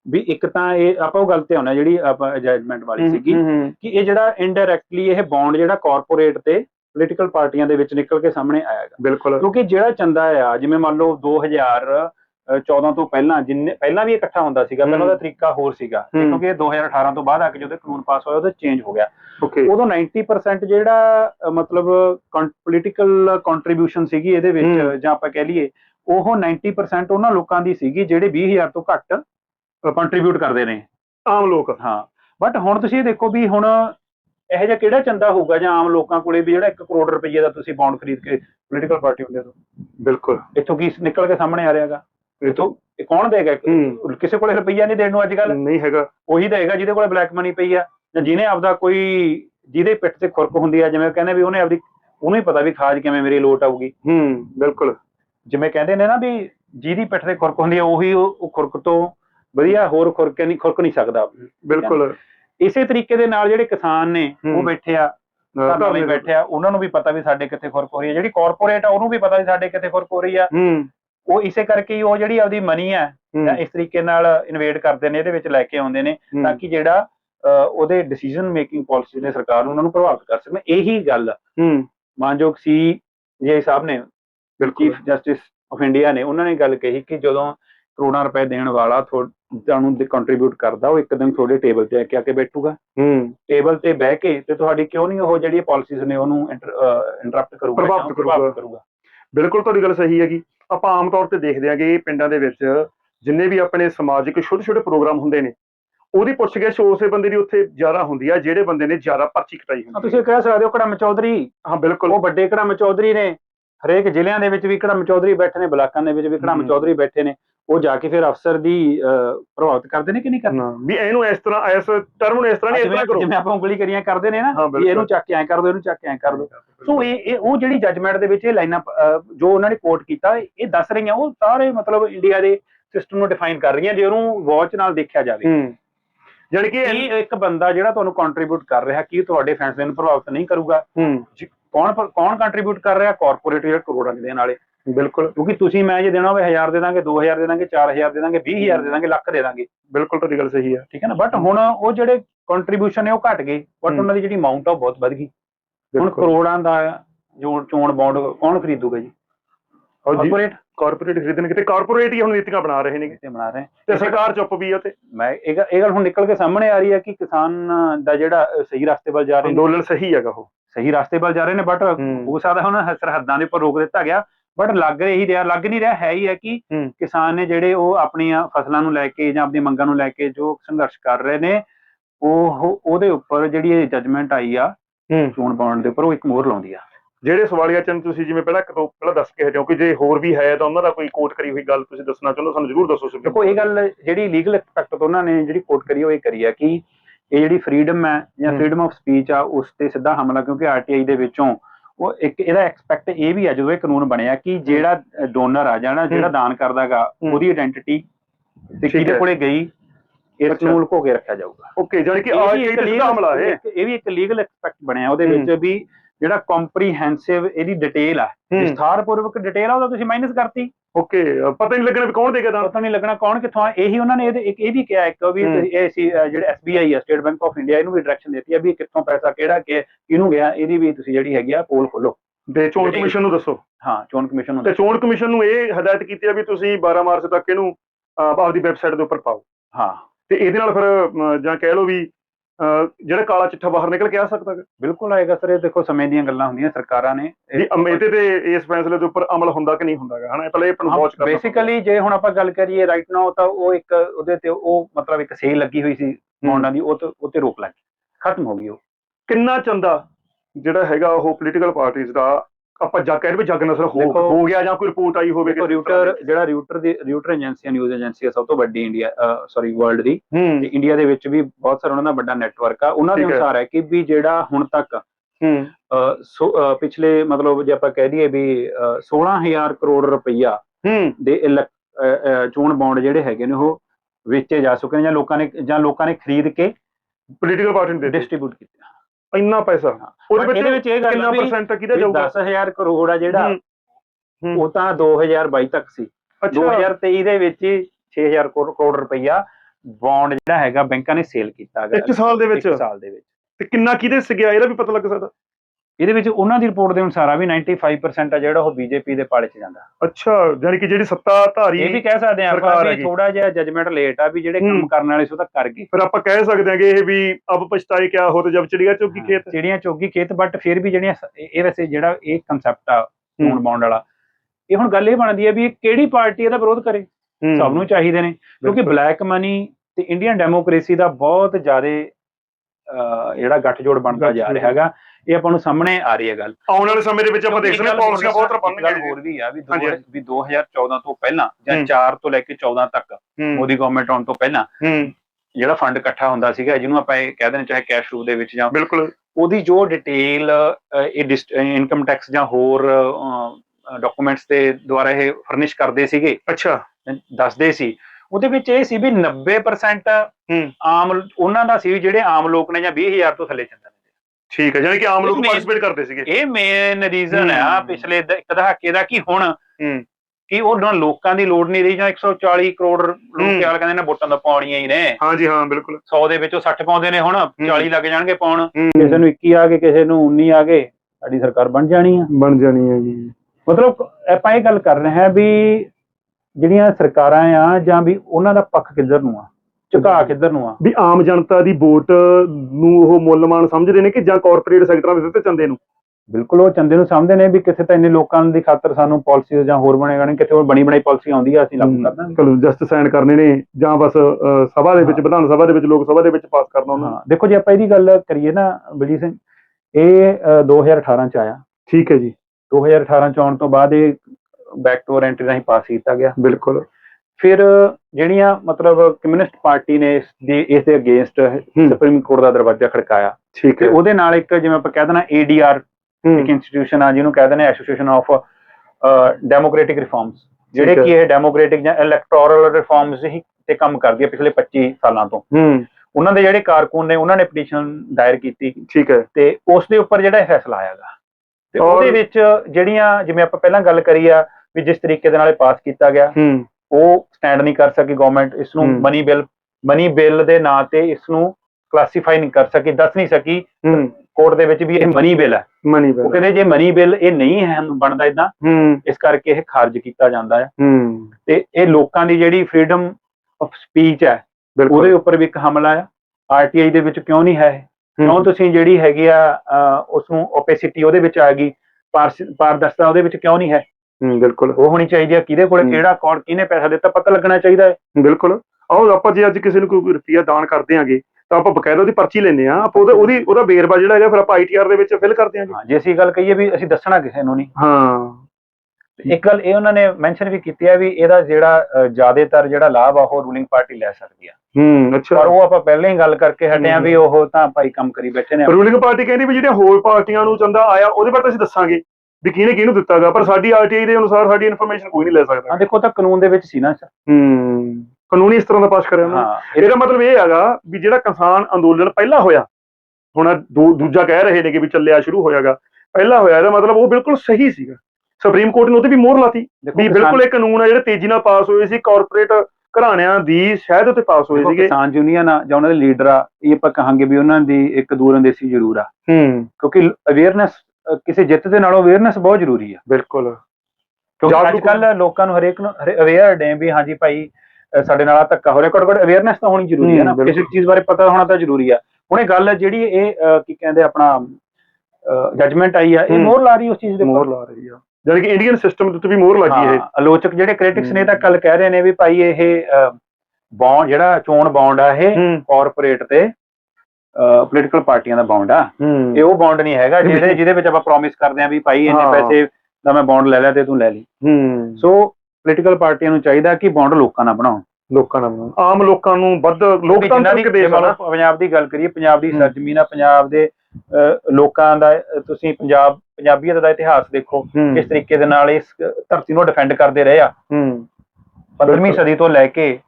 ਵੀ ਇੱਕ ਤਾਂ ਇਹ ਆਪਾਂ ਉਹ ਗੱਲ ਤੇ ਆਉਣਾ ਜਿਹੜੀ ਆਪਾਂ ਜਜਮੈਂਟ ਵਾਲੀ ਸੀਗੀ ਕਿ ਇਹ ਜਿਹੜਾ ਇਨਡਾਇਰੈਕਟਲੀ ਇਹ ਬੌਂਡ ਜਿਹੜਾ ਕਾਰਪੋਰੇਟ ਤੇ ਪੋਲੀਟੀਕਲ ਪਾਰਟੀਆਂ ਦੇ ਵਿੱਚ ਨਿਕਲ ਕੇ ਸਾਹਮਣੇ ਆਇਆਗਾ ਬਿਲਕੁਲ। ਕਿਉਂਕਿ ਜਿਹੜਾ ਚੰਦਾ ਆ ਜਿਵੇਂ ਮੰਨ ਲਓ 2014 ਤੋਂ ਪਹਿਲਾਂ ਜਿੰਨੇ ਪਹਿਲਾਂ ਵੀ ਇਕੱਠਾ ਹੁੰਦਾ ਸੀਗਾ ਪਹਿਲਾਂ। ਉਹਦਾ ਤਰੀਕਾ ਹੋਰ ਸੀਗਾ। ਕਿਉਂਕਿ ਇਹ 2018 ਤੋਂ ਬਾਅਦ ਆ ਕੇ ਜਦੋਂ ਕਾਨੂੰਨ ਪਾਸ ਹੋਇਆ ਉਹਦਾ ਚੇਂਜ ਹੋ ਗਿਆ। ਉਦੋਂ 90% ਜਿਹੜਾ ਮਤਲਬ ਪੋਲੀਟੀਕਲ ਕੰਟਰੀਬਿਊਸ਼ਨ ਸੀਗੀ ਇਹਦੇ ਵਿੱਚ। ਜਾਂ ਆਪਾਂ ਕਹਿ ਲਈਏ ਉਹ 90% ਉਹਨਾਂ ਲੋਕਾਂ ਦੀ ਸੀਗੀ ਜਿਹੜੇ 20000 ਤੋਂ ਘੱਟ ਕੰਟਰੀਬਿਊਟ ਕਰਦੇ ਨੇ। ਆਮ ਲੋਕ। ਹਾਂ ਬਟ ਹੁਣ ਤੁਸੀਂ ਇਹ ਦੇਖੋ ਵੀ ਹੁਣ ਇਹੋ ਜਿਹਾ ਕਿਹੜਾ ਚੰਦਾ ਹੋਊਗਾ ਜਾਂ ਆਮ ਲੋਕਾਂ ਕੋਲੇ ਵੀ ਜਿਹੜਾ 1 ਕਰੋੜ ਰੁਪਏ ਦਾ ਤੁਸੀਂ ਬੌਂਡ ਖਰੀਦ ਕੇ ਪੋਲੀਟੀਕਲ ਪਾਰਟੀ ਹੁੰਦੇ ਤੋਂ? ਬਿਲਕੁਲ। ਇੱਥੋਂ ਕੀ ਨਿਕਲ ਕੇ ਸਾਹਮਣੇ ਆ ਰਿਹਾਗਾ ਇੱਥੋਂ ਇਹ ਕੌਣ ਦੇਗਾ? ਕਿਸੇ ਕੋਲੇ ਰੁਪਈਆ ਨਹੀਂ ਦੇਣ ਨੂੰ ਅੱਜ ਕੱਲ ਨਹੀਂ ਹੈਗਾ। ਉਹੀ ਦੇਗਾ ਜਿਹਦੇ ਕੋਲੇ ਬਲੈਕ ਮਨੀ ਪਈ ਆ। ਜਾਂ ਜਿਹਨੇ ਆਪਦਾ ਕੋਈ ਜਿਹਦੇ ਪਿੱਠ ਤੇ ਖੁਰਕ ਹੁੰਦੀ ਆ ਜਿਵੇਂ ਕਹਿੰਦੇ ਵੀ ਉਹਨੇ ਆਪਦੀ ਉਹਨੂੰ ਹੀ ਪਤਾ ਵੀ ਖਾਜ ਕਿਵੇਂ ਮੇਰੀ ਲੋਟ ਆਊਗੀ। ਹੂੰ ਬਿਲਕੁਲ। ਜਿਵੇਂ ਕਹਿੰਦੇ ਨੇ ਨਾ ਵੀ ਜਿਹਦੀ ਪਿੱਠ ਤੇ ਖੁਰਕ ਹੁੰਦੀ ਆ ਉਹੀ ਉਹ ਖੁਰਕ ਤੋਂ ਵਧੀਆ ਹੋਰ ਖੁਰਕ ਨਹੀਂ ਖੁਰਕ ਨਹੀਂ ਸਕਦਾ। ਬਿਲਕੁਲ। ਇਸੇ ਤਰੀਕੇ ਦੇ ਨਾਲ ਜਿਹੜੇ ਕਿਸਾਨ ਨੇ ਉਹ। ਬੈਠੇ ਆ ਲਈ ਬੈਠੇ ਆ ਉਹਨਾਂ ਨੂੰ ਵੀ ਪਤਾ ਵੀ ਸਾਡੇ ਕਿੱਥੇ ਖੁਰਕ ਹੋ ਰਹੀ ਹੈ ਜਿਹੜੀ ਕਾਰਪੋਰੇਟ ਆ ਉਹਨੂੰ ਵੀ ਪਤਾ ਵੀ ਸਾਡੇ ਕਿੱਥੇ ਖੁਰਕ ਹੋ ਰਹੀ ਆ। ਹੂੰ। ਉਹ ਇਸੇ ਕਰਕੇ ਹੀ ਉਹ ਜਿਹੜੀ ਆਪਦੀ ਮਨੀ ਹੂੰ, ਜਾਂ ਇਸ ਤਰੀਕੇ ਨਾਲ ਇਨਵੇਟ ਕਰਦੇ ਨੇ ਇਹਦੇ ਵਿੱਚ ਲੈ ਕੇ ਆਉਂਦੇ ਨੇ ਤਾਂ ਕਿ ਜਿਹੜਾ ਉਹਦੇ ਡਿਸੀਜਨ ਮੇਕਿੰਗ ਪਾਲਿਸੀ ਨੇ ਸਰਕਾਰ ਨੂੰ ਉਹਨਾਂ ਨੂੰ ਪ੍ਰਭਾਵਿਤ ਕਰ ਸਕਣ। ਇਹੀ ਗੱਲ ਹੂੰ। ਮਾਨਯੋਗ ਸੀ ਜੇ ਸਾਹਿਬ ਨੇ ਬਿਲਕੁਲ। ਚੀਫ ਜਸਟਿਸ ਆਫ ਇੰਡੀਆ ਨੇ ਉਹਨਾਂ ਨੇ ਗੱਲ ਕਹੀ ਕਿ ਜਦੋਂ ਕਰੋੜਾਂ ਰੁਪਏ ਦੇਣ ਵਾਲਾ ਤੁਹਾਨੂੰ ਕੰਟਰੀਬਿਊਟ ਕਰਦਾ ਉਹ ਇੱਕ ਦਿਨ ਤੁਹਾਡੇ ਟੇਬਲ ਤੇ ਆ ਕੇ ਆ ਕੇ ਬੈਠੂਗਾ। ਹੂੰ। ਟੇਬਲ ਤੇ ਬਹਿ ਕੇ ਤੇ ਤੁਹਾਡੀ ਕਿਉਂ ਨਹੀਂ ਉਹ ਜਿਹੜੀ ਪਾਲਿਸੀਜ਼ ਨੇ ਉਹਨੂੰ ਇੰਟਰਪਟ ਕਰੂਗਾ। ਪ੍ਰਭਾਵਿਤ ਕਰੂਗਾ। ਬਿਲਕੁਲ ਤੁਹਾਡੀ ਗੱਲ ਸਹੀ ਹੈਗੀ। ਆਪਾਂ ਆਮ ਤੌਰ ਤੇ ਦੇਖਦੇ ਆਂਗੇ ਪਿੰਡਾਂ ਦੇ ਵਿੱਚ ਜਿੰਨੇ ਵੀ ਆਪਣੇ ਸਮਾਜਿਕ ਛੋਟੇ ਛੋਟੇ ਪ੍ਰੋਗਰਾਮ ਹੁੰਦੇ ਨੇ ਉਹਦੀ ਪੁੱਛਗਿੱਛ ਉਸੇ ਬੰਦੇ ਦੀ ਉੱਥੇ ਜ਼ਿਆਦਾ ਹੁੰਦੀ ਆ ਜਿਹੜੇ ਬੰਦੇ ਨੇ ਜ਼ਿਆਦਾ ਪਰਚੀ ਕਟਾਈ ਹਾਂ, ਹੁੰਦੀ ਤੁਸੀਂ ਕਹਿ ਸਕਦੇ ਹੋ ਕੜਮ ਚੌਧਰੀ। ਹਾਂ ਬਿਲਕੁਲ। ਉਹ ਵੱਡੇ ਕੜਮ ਚੌਧਰੀ ਨੇ। ਹਰੇਕ ਜ਼ਿਲ੍ਹਿਆਂ ਦੇ ਵਿੱਚ ਵੀ ਕੜਮ ਚੌਧਰੀ ਬੈਠੇ ਨੇ ਬਲਾਕਾਂ ਦੇ ਵਿੱਚ ਵੀ ਕੜਮ। ਚੌਧਰੀ ਬੈਠੇ ਨੇ। ਉਹ ਜਾ ਕੇ ਫਿਰ ਅਫਸਰ ਦੀ ਪ੍ਰਭਾਵਿਤ ਕਰਦੇ ਨੇ ਕਿ ਨਹੀਂ ਕਰਦੇ? ਹਾਂ, ਵੀ ਇਹਨੂੰ ਇਸ ਤਰ੍ਹਾਂ ਇਸ ਟਰਮ ਨੂੰ ਇਸ ਤਰ੍ਹਾਂ ਨਹੀਂ ਇਸ ਤਰ੍ਹਾਂ ਕਰੋ। ਜਿਵੇਂ ਆਪਾਂ ਉਂਗਲੀ ਕਰੀਆਂ ਕਰਦੇ ਨੇ ਨਾ ਵੀ ਇਹਨੂੰ ਚੱਕ ਕੇ ਐਂ ਕਰ ਦੋ ਇਹਨੂੰ ਚੱਕ ਕੇ ਐਂ ਕਰ ਦੋ। ਸੋ ਇਹ ਇਹ ਉਹ ਜਿਹੜੀ ਜੱਜਮੈਂਟ ਦੇ ਵਿੱਚ ਇਹ ਲਾਈਨਾਂ ਜੋ ਉਹਨਾਂ ਨੇ ਕੋਟ ਕੀਤਾ ਇਹ ਦੱਸ ਰਹੀਆਂ ਉਹ ਸਾਰੇ ਮਤਲਬ ਇੰਡੀਆ ਦੇ ਸਿਸਟਮ ਨੂੰ ਡਿਫਾਈਨ ਕਰ ਰਹੀਆਂ ਜੇ ਉਹਨੂੰ ਵਾਚ ਨਾਲ ਦੇਖਿਆ ਜਾਵੇ। ਜਾਣੀ ਕਿ ਇੱਕ ਬੰਦਾ ਜਿਹੜਾ ਤੁਹਾਨੂੰ ਕੰਟਰੀਬਿਊਟ ਕਰ ਰਿਹਾ ਕੀ ਤੁਹਾਡੇ ਫੈਸਲੇ ਨੂੰ ਪ੍ਰਭਾਵਿਤ ਨਹੀਂ ਕਰੂਗਾ? ਹੂੰ। ਕੌਣ ਕੌਣ ਕੰਟਰੀਬਿਊਟ ਕਰ ਰਿਹਾ? ਕਾਰਪੋਰੇਟ ਜਿਹੜਾ ਕਰੋੜਾਂ ਚ ਦੇਣ ਵਾਲੇ ਬਿਲਕੁਲ ਕਿਉਂਕਿ ਤੁਸੀਂ ਮੈਂ ਜੇ ਦੇਣਾ ਹੋਵੇ 1000 ਦੇ ਦਾਂਗੇ 2000 ਦੇ ਦਾਂਗੇ 4000 ਦੇ ਦਾਂਗੇ 20000 ਦੇ ਦਾਂਗੇ ਲੱਖ ਦੇ ਦਾਂਗੇ। ਬਿਲਕੁਲ ਤੁਹਾਡੀ ਗੱਲ ਸਹੀ ਹੈ ਠੀਕ ਹੈ ਨਾ? ਬਟ ਹੁਣ ਉਹ ਜਿਹੜੇ ਕੰਟਰੀਬਿਊਸ਼ਨ ਨੇ ਉਹ ਘਟ ਗਏ ਬਟ ਹੂੰ। ਉਹਨਾਂ ਦੀ ਜਿਹੜੀ ਅਮਾਉਂਟ ਆ ਉਹ ਬਹੁਤ ਵੱਧ ਗਈ। ਹੁਣ ਕਰੋੜਾਂ ਦਾ ਜੋ ਚੋਣ ਬੌਂਡ ਕੌਣ ਖਰੀਦੂਗਾ ਜੀ? ਕਾਰਪੋਰੇਟ ਕਾਰਪੋਰੇਟ ਖਰੀਦਣ ਕਿਤੇ ਕਾਰਪੋਰੇਟ ਹੀ ਹੁਣ ਨੀਤੀਆਂ ਬਣਾ ਰਹੇ ਨੇ ਤੇ ਬਣਾ ਰਹੇ ਤੇ ਸਰਕਾਰ ਚੁੱਪ ਵੀ ਆ ਤੇ ਮੈਂ ਇਹ ਗੱਲ- ਇਹ ਗੱਲ ਹੁਣ ਨਿਕਲ ਕੇ ਸਾਹਮਣੇ ਆ ਰਹੀ ਹੈ ਕਿ ਕਿਸਾਨ ਦਾ ਜਿਹੜਾ ਸਹੀ ਰਸਤੇ ਵੱਲ ਜਾ ਰਹੇ ਨੇ। ਅੰਦੋਲਨ ਸਹੀ ਹੈਗਾ ਉਹ। ਸਹੀ ਰਸਤੇ ਵੱਲ ਜਾ ਰਹੇ ਨੇ ਬਟ ਹੂੰ। ਹੋ ਸਕਦਾ ਹੁਣ ਸਰਹੱਦਾਂ ਦੇ ਉੱਪਰ ਰੋਕ ਦਿੱਤਾ ਗਿਆ। ਬਟ ਲੱਗ ਰਹੀ ਰਿਹਾ ਲੱਗ ਨਹੀਂ ਰਿਹਾ ਹੈ ਹੀ ਹੈ ਕਿ ਕਿਸਾਨ ਨੇ ਜਿਹੜੇ ਉਹ ਆਪਣੀਆਂ ਫਸਲਾਂ ਨੂੰ ਲੈ ਕੇ ਜਾਂ ਆਪਣੀ ਮੰਗਾਂ ਨੂੰ ਲੈ ਕੇ ਜੋ ਸੰਘਰਸ਼ ਕਰ ਰਹੇ ਨੇ ਉਹ ਉਹਦੇ ਉੱਪਰ ਜਿਹੜੀ ਇਹ ਜਜਮੈਂਟ ਆਈ ਆ ਚੋਣ ਪਾਉਣ ਦੇ ਉੱਪਰ ਉਹ ਇੱਕ ਮੋਹਰ ਲਾਉਂਦੀ ਆ। ਜਿਹੜੇ ਸਵਾਲੀਆ ਚੰਨ ਤੁਸੀਂ ਜਿਵੇਂ ਪਹਿਲਾਂ ਪਹਿਲਾਂ ਦੱਸ ਕੇ ਹਟਿਓ ਕਿ ਜੇ ਹੋਰ ਵੀ ਹੈ ਤਾਂ ਉਹਨਾਂ ਦਾ ਕੋਈ ਕੋਰਟ ਕਰੀ ਹੋਈ ਗੱਲ ਤੁਸੀਂ ਦੱਸਣਾ ਚਾਹੁੰਦੇ ਸਾਨੂੰ ਜ਼ਰੂਰ ਦੱਸੋ ਸੁਪਰੀਮ ਦੇਖੋ ਇਹ ਗੱਲ ਜਿਹੜੀ ਲੀਗਲ ਐਸਪੈਕਟ ਤੋਂ ਉਹਨਾਂ ਨੇ ਜਿਹੜੀ ਕੋਰਟ ਕਰੀ ਉਹ ਇਹ ਕਰੀ ਆ ਕਿ ਇਹ ਜਿਹੜੀ ਫਰੀडम ਹੈ ਜਾਂ ਫਰੀडम ਆਫ ਸਪੀਚ ਆ ਉਸ ਤੇ ਸਿੱਧਾ ਹਮਲਾ ਕਿਉਂਕਿ ਆਰਟੀਆਈ ਦੇ ਵਿੱਚੋਂ ਉਹ ਇੱਕ ਇਹਦਾ ਐਕਸਪੈਕਟ ਇਹ ਵੀ ਆ ਜਦੋਂ ਇਹ ਕਾਨੂੰਨ ਬਣਿਆ ਕਿ ਜਿਹੜਾ ਡੋਨਰ ਆ ਜਾਣਾ ਜਿਹੜਾ। ਦਾਨ ਕਰਦਾਗਾ। ਉਹਦੀ ਆਇਡੈਂਟੀਟੀ ਤੇ ਕਿਹਦੇ। ਕੋਲੇ ਗਈ ਇਸ ਅੱਛਾ। ਨੂੰ ਲੁਕੋ ਕੇ ਰੱਖਿਆ ਜਾਊਗਾ ਓਕੇ ਜਾਨੀ ਕਿ ਇਹ ਆ ਵੀ ਇਹ ਸਿੱਧਾ ਹਮਲਾ ਹੈ ਇਹ ਵੀ ਇੱਕ ਲੀਗਲ ਐਸਪੈਕਟ ਬਣਿਆ ਉਹਦੇ ਵਿੱਚ ਵੀ ਜਿਹੜਾ ਕੰਪਰੀਹੈਂਸਿਵ ਇਹਦੀ ਡਿਟੇਲ ਆ। ਵਿਸਥਾਰਪੂਰਵਕ ਡਿਟੇਲ ਆ ਉਹਦਾ ਤੁਸੀਂ ਮਾਈਨਸ ਕਰਤੀ। ਓਕੇ ਪਤਾ ਨਹੀਂ ਲੱਗਣਾ ਵੀ ਕੌਣ ਦੇਗਾ ਦਾਨ ਪਤਾ ਨਹੀਂ ਲੱਗਣਾ ਕੌਣ ਕਿੱਥੋਂ ਆ ਇਹੀ ਉਹਨਾਂ ਨੇ ਇੱਕ ਇਹ ਵੀ ਕਿਹਾ ਇੱਕ ਵੀ। ਇਹ ਸੀ ਜਿਹੜੇ ਐਸਬੀਆਈ ਆ ਸਟੇਟ ਬੈਂਕ ਆਫ ਇੰਡੀਆ ਇਹਨੂੰ ਵੀ ਡਾਇਰੈਕਸ਼ਨ ਦਿੱਤੀ ਆ ਵੀ ਕਿੱਥੋਂ ਪੈਸਾ ਕਿਹੜਾ ਕਿ ਕਿਹਨੂੰ ਗਿਆ ਇਹਦੀ ਵੀ ਤੁਸੀਂ ਜਿਹੜੀ ਹੈਗੀ ਆ ਪੋਲ ਖੋਲੋ ਦੇ ਚੋਣ ਕਮਿਸ਼ਨ ਨੂੰ ਦੱਸੋ। ਹਾਂ ਚੋਣ ਕਮਿਸ਼ਨ ਨੂੰ ਤੇ ਚੋਣ ਕਮਿਸ਼ਨ ਨੂੰ ਇਹ ਹਦਾਇਤ ਕੀਤੀ ਆ ਵੀ ਤੁਸੀਂ 12 ਮਾਰਚ ਤੱਕ ਇਹਨੂੰ ਆਪਦੀ ਵੈਬਸਾਈਟ ਦੇ ਉੱਪਰ ਪਾਓ। ਹਾਂ। ਤੇ ਇਹਦੇ ਨਾਲ ਫਿਰ ਜਾਂ ਕਹਿ ਲਓ ਵੀ ਜਿਹੜਾ ਕਾਲਾ ਚਿੱਠਾ ਬਾਹਰ ਨਿਕਲ ਕੇ ਆ ਸਕਦਾ ਹੈ ਬਿਲਕੁਲ ਆਏਗਾ ਸਰ ਇਹ ਦੇਖੋ ਸਮੇਂ ਦੀਆਂ ਗੱਲਾਂ ਹੁੰਦੀਆਂ ਸਰਕਾਰਾਂ ਨੇ ਜੀ ਤੇ ਇਸ ਫੈਸਲੇ ਦੇ ਉੱਪਰ ਅਮਲ ਹੁੰਦਾ ਕਿ ਨਹੀਂ ਹੁੰਦਾਗਾ ਹਨਾ? ਪਹਿਲਾਂ ਇਹ ਆਪਾਂ ਵਾਚ ਕਰਨਾ ਬੇਸਿਕਲੀ ਜੇ ਹੁਣ ਆਪਾਂ ਗੱਲ ਕਰੀਏ ਰਾਈਟ ਨਾਓ ਤਾਂ ਉਹ ਇੱਕ ਉਹਦੇ ਤੇ ਉਹ ਮਤਲਬ ਇੱਕ ਸੇਲ ਲੱਗੀ ਹੋਈ ਸੀ ਬੌਂਡਾਂ ਦੀ ਉਹ ਤੇ ਉਹ ਤੇ ਰੋਕ ਲੱਗ। ਗਈ ਖਤਮ ਹੋ ਗਈ ਉਹ। ਕਿੰਨਾ ਚੰਦਾ ਜਿਹੜਾ ਹੈਗਾ ਉਹ ਪੋਲੀਟੀਕਲ ਪਾਰਟੀਆਂ ਦਾ ਆਪਾਂ ਜਾ ਕਹਿ ਵੀ ਜਗ ਨਸਰ ਹੋ ਦੇਖੋ- ਹੋ ਗਿਆ ਜਾਂ ਕੋਈ ਰਿਪੋਰਟ ਆਈ ਹੋਵੇ ਦੇਖੋ ਕਿਸੇ ਤਰ੍ਹਾਂ ਰਿਊਟਰ ਜਿਹੜਾ ਰਿਊਟਰ ਦੀ ਰਿਊਟਰ ਏਜੰਸੀ ਨਿਊਜ਼ ਏਜੰਸੀ ਹੈ ਸਭ ਤੋਂ ਵੱਡੀ ਇੰਡੀਆ ਸੌਰੀ ਵਰਲਡ ਦੀ। ਹੂੰ ਤੇ ਇੰਡੀਆ ਦੇ ਵਿੱਚ ਵੀ ਬਹੁਤ ਸਾਰਾ ਉਹਨਾਂ ਦਾ ਵੱਡਾ ਨੈਟਵਰਕ ਆ ਉਹਨਾਂ ਦੇ ਠੀਕ ਹੈ। ਅਨੁਸਾਰ ਹੈ ਕਿ ਵੀ ਜਿਹੜਾ ਹੁਣ ਤੱਕ ਹੂੰ ਸੋ- ਪਿਛਲੇ ਮਤਲਬ ਜੇ ਆਪਾਂ ਕਹਿ ਦਈਏ ਵੀ ਅਹ, 16000 ਕਰੋੜ ਰੁਪਈਆ ਹੂੰ ਦੇ ਇਲੈਕ- ਚੋਣ ਬੌਂਡ ਜਿਹੜੇ ਹੈਗੇ ਨੇ ਉਹ ਵੇਚੇ ਜਾ ਚੁੱਕੇ ਨੇ ਜਾਂ ਲੋਕਾਂ ਨੇ ਜਾਂ ਲੋਕਾਂ ਨੇ ਖਰੀਦ ਕੇ ਪੋਲੀਟੀਕਲ ਪਾਰਟੀ ਨੂੰ ਦੇ ਦਿੱਤੀ। ਡਿਸਟ੍ਰੀਬਿਊਟ ਕੀਤਾ ਇੰਨਾ ਪੈਸਾ। ਉਹਦੇ ਇਹਦੇ ਵਿੱਚ ਇਹ ਗੱਲ ਕਿੰਨਾ ਪਰਸੈਂਟ ਕਿਹਦਾ ਜਾਊਗਾ? 10000 ਕਰੋੜ ਆ ਜਿਹੜਾ। ਉਹ ਤਾਂ 2022 ਤੱਕ ਸੀ। ਅੱਛਾ। 2023 ਦੇ ਵਿੱਚ ਹੀ 6000 ਕਰੋੜ ਰੁਪਈਆ ਬੌਂਡ ਜਿਹੜਾ ਹੈਗਾ ਬੈਂਕਾਂ ਨੇ ਸੇਲ ਕੀਤਾ ਇੱਕ ਸਾਲ ਦੇ ਵਿੱਚ? ਇੱਕ ਸਾਲ ਦੇ ਵਿੱਚ। ਤੇ ਕਿੰਨਾ ਕਿਹਦੇ ਸ ਗਿਆ ਇਹਦਾ ਵੀ ਪਤਾ ਲੱਗ ਸਕਦਾ। ਇਹਦੇ ਵਿੱਚ ਉਹਨਾਂ ਦੀ ਰਿਪੋਰਟ ਦੇ ਅਨੁਸਾਰ ਆ ਵੀ 95% ਆ ਜਿਹੜਾ ਉਹ ਬੀਜੇਪੀ ਦੇ ਪਾਲੇ 'ਚ ਜਾਂਦਾ ਅੱਛਾ ਯਾਨੀ ਕਿ ਜਿਹੜੀ ਸੱਤਾ ਧਾਰੀ ਇਹ ਵੀ ਕਹਿ ਸਕਦੇ ਆ ਆਪਾਂ ਵੀ। ਥੋੜਾ ਜਿਹਾ ਜਜਮੈਂਟ ਲੇਟ ਆ ਵੀ ਜਿਹੜੇ ਹੂੰ। ਕੰਮ ਕਰਨ ਵਾਲੇ ਸੀ ਉਹ ਤਾਂ ਕਰ ਗਏ ਫਿਰ ਆਪਾਂ ਕਹਿ ਸਕਦੇ ਹਾਂਗੇ ਇਹ ਵੀ ਅਬ ਪਛਤਾਏ ਕਿਆ ਹੋ ਤੇ ਜਬ ਚੜੀਆ ਚੁੱਕੀ ਖੇਤ ਚਿੜੀਆਂ ਚੋਗੀ ਖੇਤ ਬਟ ਫਿਰ ਵੀ ਜਿਹੜੀਆਂ ਇਹ ਵੈਸੇ ਜਿਹੜਾ ਇਹ ਕਨਸੈਪਟ ਆ ਹੂੰ। ਚੋਣ ਬੌਂਡ ਵਾਲਾ ਇਹ ਹੁਣ ਗੱਲ ਇਹ ਬਣਦੀ ਹੈ ਵੀ ਇਹ ਕਿਹੜੀ ਪਾਰਟੀ ਇਹਦਾ ਵਿਰੋਧ ਕਰੇ ਹੂੰ। ਸਭ ਨੂੰ ਚਾਹੀਦੇ ਨੇ ਕਿਉਂਕਿ। ਬਲੈਕ ਮਨੀ ਤੇ ਇੰਡੀਅਨ ਡੈਮੋਕ੍ਰੇਸੀ ਦਾ ਬਹੁਤ ਜ਼ਿਆਦਾ ਜਿਹੜਾ ਗੱਠਜੋੜ ਬਣਦਾ ਜਾ। ਰਿਹਾ ਹੈਗਾ ਇਹ ਆਪਾਂ ਨੂੰ ਸਾਹਮਣੇ ਆ ਰਹੀ ਹੈ ਗੱਲ ਆਉਣ ਵਾਲੇ ਸਮੇਂ ਦੇ ਵਿੱਚ ਆਪਾਂ ਦੇਖ ਸਕਦੇ ਹਾਂ ਪਾਲਿਸੀਆਂ ਬਹੁਤ ਬਣਨਗੀਆਂ ਹੋਰ ਵੀ ਆ ਵੀ। ਵੀ 2014 ਤੋਂ ਪਹਿਲਾਂ ਜਾਂ ਹੂੰ। 4 ਤੋਂ ਲੈ ਕੇ 14 ਤੱਕ ਮੋਦੀ ਗਵਰਨਮੈਂਟ ਆਉਣ ਤੋਂ ਪਹਿਲਾਂ ਜਿਹੜਾ ਫੰਡ ਇਕੱਠਾ ਹੁੰਦਾ ਸੀਗਾ ਜਿਹਨੂੰ ਆਪਾਂ ਇਹ ਕਹਿ ਦਿੰਦੇ ਚਾਹੇ ਕੈਸ਼ ਰੂਪ ਦੇ ਵਿੱਚ ਜਾਂ ਬਿਲਕੁਲ ਉਹਦੀ ਜੋ ਡਿਟੇਲ ਇਹ ਇਨਕਮ ਟੈਕਸ ਜਾਂ ਹੋਰ ਡਾਕੂਮੈਂਟਸ ਦੇ ਦੁਆਰਾ ਇਹ ਫਰਨਿਸ਼ ਕਰਦੇ ਸੀਗੇ ਅੱਛਾ ਦੱਸਦੇ ਸੀ ਉਹਦੇ ਵਿੱਚ ਇਹ ਸੀ ਵੀ 90% ਹੂੰ। ਆਮ ਉਹਨਾਂ ਦਾ ਸੀ ਜਿਹੜੇ ਆਮ ਲੋਕ ਨੇ ਜਾਂ 20000 ਤੋਂ ਥੱਲੇ ਚੰਦਾ ਠੀਕ ਹੈ ਯਾਨੀ ਕਿ ਆਮ ਲੋਕ ਪਾਰਟਿਸਿਪੇਟ ਕਰਦੇ ਸੀਗੇ। ਇਹ ਮੇਨ ਰੀਜ਼ਨ ਆ। ਪਿਛਲੇ ਦ- ਇੱਕ ਦਹਾਕੇ ਦਾ ਕਿ ਹੁਣ ਕਿ ਉਹਨਾਂ ਲੋਕਾਂ ਦੀ ਲੋੜ ਨਹੀਂ ਰਹੀ ਜਾਂ 140 ਕਰੋੜ ਲੋਕ। ਖਿਆਲ ਕਹਿੰਦੇ ਨੇ ਵੋਟਾਂ ਤਾਂ ਪਾਉਣੀਆਂ ਹੀ ਨੇ। ਹਾਂਜੀ ਹਾਂ ਬਿਲਕੁਲ। 100 ਦੇ ਵਿੱਚੋਂ 60 ਪਾਉਂਦੇ ਨੇ ਹੁਣ 40 ਲੱਗ ਜਾਣਗੇ ਪਾਉਣ। ਕਿਸੇ ਨੂੰ 21 ਆ ਗਏ ਕਿਸੇ ਨੂੰ 19 ਆ ਗਏ ਸਾਡੀ ਸਰਕਾਰ ਬਣ ਜਾਣੀ ਆ। ਬਣ ਜਾਣੀ ਹੈ ਜੀ। ਮਤਲਬ ਆਪਾਂ ਇਹ ਗੱਲ ਕਰ ਰਹੇ ਹਾਂ ਵੀ ਜਿਹੜੀਆਂ ਸਰਕਾਰਾਂ ਆ ਜਾਂ ਵੀ ਉਹਨਾਂ ਦਾ ਪੱਖ ਕਿੱਧਰ ਨੂੰ ਆ? ਝੁਕਾ ਕਿੱਧਰ ਨੂੰ ਆ? ਵੀ ਆਮ ਜਨਤਾ ਦੀ ਵੋਟ ਨੂੰ ਉਹ ਮੁੱਲਮਾਨ ਸਮਝਦੇ ਨੇ ਕਿ ਜਾਂ ਕਾਰਪੋਰੇਟ ਸੈਕਟਰਾਂ ਦੇ ਦਿੱਤੇ ਚੰਦੇ ਨੂੰ? ਬਿਲਕੁਲ ਉਹ ਚੰਦੇ ਨੂੰ ਸਮਝਦੇ ਨੇ ਵੀ ਕਿਸੇ ਤਾਂ ਇੰਨੇ ਲੋਕਾਂ ਦੀ ਖਾਤਰ ਸਾਨੂੰ ਪਾਲਿਸੀਜ਼ ਜਾਂ ਹੋਰ ਬਣੇਗਾ ਨਹੀਂ ਕਿਤੇ ਹੋਰ ਬਣੀ ਬਣਾਈ ਪਾਲਿਸੀ ਆਉਂਦੀ ਆ ਅਸੀਂ ਲਾਗੂ ਕਰ ਦਾਂਗੇ। ਚਲੋ ਜਸਟ ਸਾਈਨ ਕਰਨੇ ਨੇ ਜਾਂ ਬਸ ਸਭਾ ਦੇ ਵਿੱਚ ਵਿਧਾਨ ਸਭਾ ਦੇ ਵਿੱਚ ਲੋਕ ਸਭਾ ਦੇ ਵਿੱਚ ਪਾਸ ਕਰਨਾ ਉਹਨਾਂ ਦੇਖੋ ਜੇ ਆਪਾਂ ਇਹਦੀ ਗੱਲ ਕਰੀਏ ਨਾ ਬਲਜੀਤ ਸਿੰਘ ਇਹ ਅ, 2018 ਚ ਆਇਆ। ਠੀਕ ਹੈ ਜੀ। 2018 ਚ ਆਉਣ ਤੋਂ ਬਾਅਦ ਇਹ ਬੈਕਟੋਰ ਐਂਟਰੀ ਰਾਹੀਂ ਪਾਸ ਕੀਤਾ ਗਿਆ। ਬਿਲਕੁਲ। ਫਿਰ ਜਿਹੜੀਆਂ ਮਤਲਬ ਕਮਿਊਨਿਸਟ ਪਾਰਟੀ ਨੇ ਇਸ ਦੇ ਇਸ ਦੇ ਅਗੇਂਸਟ। ਸੁਪਰੀਮ ਕੋਰਟ ਦਾ ਦਰਵਾਜ਼ਾ ਖੜਕਾਇਆ। ਠੀਕ ਹੈ। ਉਹਦੇ ਨਾਲ ਇੱਕ ਜਿਵੇਂ ਆਪਾਂ ਕਹਿ ਦੇਣਾ ਹੂੰ, ਇੱਕ ਇੰਸਟੀਟਿਊਸ਼ਨ ਆ ਜਿਹਨੂੰ ਕਹਿੰਦੇ ਨੇ ਐਸੋਸੀਏਸ਼ਨ ਆਫ ਡੈਮੋਕ੍ਰੈਟਿਕ ਰਿਫਾਰਮਸ ਜਿਹੜੇ। ਕਿ ਇਹ ਡੈਮੋਕ੍ਰੈਟਿਕ ਜਾਂ ਇਲੈਕਟੋਰਲ ਰਿਫਾਰਮਸ ਹੀ ਤੇ ਕੰਮ ਕਰਦੀ ਹੈ ਪਿਛਲੇ 25 ਸਾਲਾਂ ਤੋਂ। ਹੂੰ। ਉਹਨਾਂ ਦੇ ਜਿਹੜੇ ਕਾਰਕੁਨ ਨੇ ਉਹਨਾਂ ਨੇ ਪਟੀਸ਼ਨ ਦਾਇਰ ਕੀਤੀ। ਠੀਕ ਹੈ। ਤੇ ਉਸ ਦੇ ਉੱਪਰ ਜਿਹੜਾ ਫੈਸਲਾ ਆਇਆਗਾ ਤੇ ਉਹਦੇ ਵਿੱਚ ਜਿਹੜੀਆਂ ਜਿਵੇਂ ਆਪਾਂ ਪਹਿਲਾਂ ਗੱਲ ਕਰੀ ਆ ਵੀ ਜਿਸ ਤਰੀਕੇ ਦੇ ਨਾਲ ਇਹ ਪਾਸ ਕੀਤਾ ਗਿਆ ਹੂੰ। ਉਹ ਸਟੈਂਡ ਨਹੀਂ ਕਰ ਸਕੀ ਗਵਰਨਮੈਂਟ ਇਸ ਨੂੰ ਹੂੰ। ਮਨੀ ਬਿੱਲ ਮਨੀ ਬਿੱਲ ਦੇ ਨਾਂ ਤੇ ਇਸ ਨੂੰ ਕਲਾਸੀਫਾਈ ਨਹੀਂ ਕਰ ਸਕੀ ਦੱਸ ਨਹੀਂ ਸਕੀ। ਹੂੰ। ਕੋਰਟ ਦੇ ਵਿੱਚ ਵੀ ਇਹ ਮਨੀ ਬਿੱਲ ਹੈ। ਮਨੀ ਉਹ ਬਿਲ ਕਹਿੰਦੇ ਜੇ ਮਨੀ ਬਿੱਲ ਇਹ ਨਹੀਂ ਹੈ ਬਣਦਾ ਇਦਾਂ ਹੂੰ। ਇਸ ਕਰਕੇ ਇਹ ਖਾਰਜ ਕੀਤਾ ਜਾਂਦਾ ਹੈ। ਹੂੰ। ਤੇ ਇਹ ਲੋਕਾਂ ਦੀ ਜਿਹੜੀ ਫਰੀडम ਆਫ ਸਪੀਚ ਹੈ ਉਹਦੇ ਉੱਪਰ ਵੀ ਇੱਕ ਹਮਲਾ ਆ। ਆਰਟੀਆਈ ਦੇ ਵਿੱਚ ਕਿਉਂ ਨਹੀਂ ਹੈ? ਹੂੰ, ਕਿਉਂ ਤੁਸੀਂ ਜਿਹੜੀ ਹੈਗੀ ਆ ਉਸ ਨੂੰ ਓਪੈਸਿਟੀ ਉਹਦੇ ਵਿੱਚ ਆ ਗਈ ਪਾਰਦਰਸ਼ਤਾ ਉਹਦੇ ਵਿੱਚ ਕਿਉਂ ਨਹੀਂ ਹੈ? ਹੂੰ ਬਿਲਕੁਲ। ਉਹ ਹੋਣੀ ਚਾਹੀਦੀ ਹੈ ਕਿਹਦੇ ਕੋਲੇ। ਕਿਹੜਾ ਕੌਣ ਕਿਹਨੇ ਪੈਸਾ ਦਿੱਤਾ ਪਤਾ ਲੱਗਣਾ ਚਾਹੀਦਾ ਹੈ। ਬਿਲਕੁਲ। ਆਓ ਆਪਾਂ ਜੇ ਅੱਜ ਕਿਸੇ ਨੂੰ ਕੋਈ ਰੁਪਿਆ ਦਾਨ ਕਰਦੇ ਆਂਗੇ ਤਾਂ ਆਪਾਂ ਬਕਾਇਦਾ ਉਹਦੀ ਪਰਚੀ ਲੈਂਦੇ ਆ ਆਪਾਂ ਉਹਦਾ ਉਹਦੀ ਉਹਦਾ ਵੇਰਵਾ ਜਿਹੜਾ ਹੈਗਾ ਫਿਰ ਆਪਾਂ ਆਈਟੀਆਰ ਦੇ ਵਿੱਚ ਫਿਲ ਕਰਦੇ ਆਂਗੇ ਹਾਂ ਜੇ ਅਸੀਂ ਗੱਲ ਕਹੀਏ ਵੀ ਅਸੀਂ ਦੱਸਣਾ ਕਿਸੇ ਨੂੰ ਨਹੀਂ। ਹਾਂ। ਇੱਕ ਗੱਲ ਇਹ ਉਹਨਾਂ ਨੇ ਮੈਂਸ਼ਨ ਵੀ ਕੀਤੀ ਹੈ ਵੀ ਇਹਦਾ ਜਿਹੜਾ ਜ਼ਿਆਦਾਤਰ ਜਿਹੜਾ ਲਾਭ ਆ ਉਹ ਰੂਲਿੰਗ ਪਾਰਟੀ ਲੈ ਸਕਦੀ ਆ। ਹੂੰ ਅੱਛਾ। ਪਰ ਉਹ ਆਪਾਂ ਪਹਿਲਾਂ ਹੀ ਗੱਲ ਕਰਕੇ ਹਟੇ ਆ। ਵੀ ਉਹ ਤਾਂ ਭਾਈ ਕੰਮ ਕਰੀ ਬੈਠੇ ਨੇ। ਰੂਲਿੰਗ ਪਾਰਟੀ ਕਹਿੰਦੀ ਵੀ ਜਿਹੜੀਆਂ ਹੋਰ ਪਾਰਟੀਆਂ ਨੂੰ ਚੰਦਾ ਆਇਆ ਉਹਦੇ ਬਾਰੇ ਤਾਂ ਅਸੀਂ ਦੱਸਾਂਗੇ। ਵੀ ਕਿਹਨੇ ਕਿਹਨੂੰ ਦਿੱਤਾਗਾ ਪਰ ਸਾਡੀ ਆਰਟੀਆਈ ਦੇ ਅਨੁਸਾਰ ਸਾਡੀ ਇਨਫੋਰਮੇਸ਼ਨ ਕੋਈ ਨਹੀਂ ਲੈ ਸਕਦਾ। ਹਾਂ ਦੇਖੋ ਤਾਂ ਕਾਨੂੰਨ ਦੇ ਵਿੱਚ ਸੀ ਨਾ ਸਰ ਹੂੰ ਕਾਨੂੰਨੀ ਇਸ ਤਰ੍ਹਾਂ ਦਾ ਪਾਸ ਕਰਿਆ ਉਹਨਾਂ। ਨੇ ਇਹਦਾ ਮਤਲਬ ਇਹ ਹੈਗਾ ਵੀ ਜਿਹੜਾ ਕਿਸਾਨ ਅੰਦੋਲਨ ਪਹਿਲਾਂ ਹੋਇਆ ਹੁਣ ਦੂਜਾ ਕਹਿ ਰਹੇ ਨੇ ਕਿ ਵੀ ਚੱਲਿਆ ਸ਼ੁਰੂ ਹੋਇਆਗਾ ਪਹਿਲਾਂ ਹੋਇਆ ਇਹਦਾ ਮਤਲਬ ਉਹ ਬਿਲਕੁਲ ਸਹੀ ਸੀਗਾ। ਸੁਪਰੀਮ ਕੋਰਟ ਨੇ ਉਹਤੇ ਵੀ ਮੋਹਰ ਲਾਤੀ ਵੀ ਬਿਲਕੁਲ ਇਹ ਕਾਨੂੰਨ ਆ ਜਿਹੜੇ ਤੇਜ਼ੀ ਨਾਲ ਪਾਸ ਹੋਏ ਸੀ ਕਾਰਪੋਰੇਟ ਘਰਾਣਿਆਂ ਦੀ ਸ਼ਾਇਦ ਉੱਤੇ ਪਾਸ ਹੋਏ ਸੀਗੇ। ਕਿਸਾਨ ਯੂਨੀਅਨ ਆ ਜਾਂ ਉਹਨਾਂ ਦੇ ਲੀਡਰ ਆ ਇਹ ਆਪਾਂ ਕਹਾਂਗੇ ਵੀ ਉਹਨਾਂ ਦੀ ਇੱਕ ਦੂਰਅੰਦੇਸ਼ੀ ਜ਼ਰੂਰ ਆ। ਹੂੰ। ਕਿਉਂਕਿ ਅਵੇਅਰਨੈਸ ਕਿਸੇ ਜਿੱਤ ਦੇ ਨਾਲੋਂ ਅਵੇਅਰਨੈਸ ਬਹੁਤ ਜ਼ਰੂਰੀ ਆ। ਬਿਲਕੁਲ। ਕਿਉਂਕਿ ਅੱਜ ਜਾਗਰੂਕ ਕੱਲ ਲੋਕਾਂ ਨੂੰ ਹਰੇਕ ਨੂੰ ਅਵੇਅਰ ਨੇ ਵੀ ਹਾਂਜੀ ਭਾਈ ਸਾਡੇ ਨਾਲ ਆਹ ਧੱਕਾ ਹੋ ਰਿਹਾ। ਘੱਟੋ ਘੱਟ ਅਵੇਅਰਨੈਸ ਤਾਂ ਹੋਣੀ ਜ਼ਰੂਰੀ ਹੈ ਹੂੰ, ਨਾ। ਬਿਲਕੁਲ। ਕਿਸੇ ਚੀਜ਼ ਬਾਰੇ ਪਤਾ ਹੋਣਾ ਤਾਂ ਜ਼ਰੂਰੀ ਆ। ਹੁਣ ਇਹ ਗੱਲ ਹੈ ਜਿਹੜੀ ਇਹ ਕੀ ਕਹਿੰਦੇ ਆਪਣਾ ਜਜਮੈਂਟ ਆਈ ਆ ਇਹ ਹੂੰ। ਮੋਹਰ ਲਾ ਰਹੀ ਉਸ ਚੀਜ਼ ਦੇ ਮੋਹਰ ਲਾ ਰਹੀ ਆ। ਜਾਨੀ ਕਿ ਇੰਡੀਅਨ ਸਿਸਟਮ ਦੇ ਉੱਤੇ ਵੀ ਮੋਹਰ ਲੱਗੀ ਹਾਂ ਆਲੋਚਕ ਜਿਹੜੇ ਕ੍ਰਿਟਿਕਸ ਨੇ। ਤਾਂ ਕੱਲ ਕਹਿ ਰਹੇ ਨੇ ਵੀ ਭਾਈ ਇਹ ਬੌਂਡ ਜਿਹੜਾ ਚੋਣ ਬੌਂਡ ਆ ਇਹ ਹੂੰ। ਕਾਰਪੋਰੇਟ ਤੇ ਪੋਲੀਟੀਕਲ ਪਾਰਟੀਆਂ ਦਾ ਬੌਂਡ ਆ। ਇਹ ਉਹ ਬੌਂਡ ਨਹੀਂ ਹੈਗਾ ਜਿਹਦੇ ਜਿਹਦੇ ਵਿੱਚ ਆਪਾਂ ਪ੍ਰੋਮਿਸ ਕਰਦੇ ਆ ਵੀ ਭਾਈ ਇੰਨੇ। ਪੈਸੇ ਦਾ ਮੈਂ ਬੌਂਡ ਲੈ ਲਿਆ ਤੇ ਤੂੰ ਲੈ ਲਈ। ਹੂੰ। ਸੋ ਪੋਲੀਟੀਕਲ ਪਾਰਟੀਆਂ ਨੂੰ ਚਾਹੀਦਾ ਕਿ ਬੌਂਡ ਲੋਕਾਂ ਨਾਲ ਬਣਾਉਣ। ਲੋਕਾਂ ਬਣਾਉਣਾ। ਆਮ ਲੋਕਾਂ ਨੂੰ ਵੱਧ ਕਿਉਂਕਿ ਜਿਨ੍ਹਾਂ ਲੋਕਤੰਤਰ ਦੀ ਦੇ ਦੇਸ਼ ਆ ਪੰਜਾਬ ਦੀ ਗੱਲ ਕਰੀਏ ਪੰਜਾਬ ਦੀ। ਸਰਜ਼ਮੀਨ ਆ ਪੰਜਾਬ ਦੇ ਲੋਕਾਂ ਦਾ ਤੁਸੀਂ ਪੰਜਾਬ ਪੰਜਾਬੀਅਤ ਦਾ ਇਤਿਹਾਸ ਦੇਖੋ ਕਿਸ ਤਰੀਕੇ ਦੇ ਨਾਲ ਇਸ ਧਰਤੀ ਨੂੰ ਡਿਫੈਂਡ ਕਰਦੇ ਰਹੇ ਆ। ਹੂੰ। 15ਵੀਂ ਬਿਲਕੁਲ। ਸਦੀ ਤੋਂ ਲੈ ਕੇ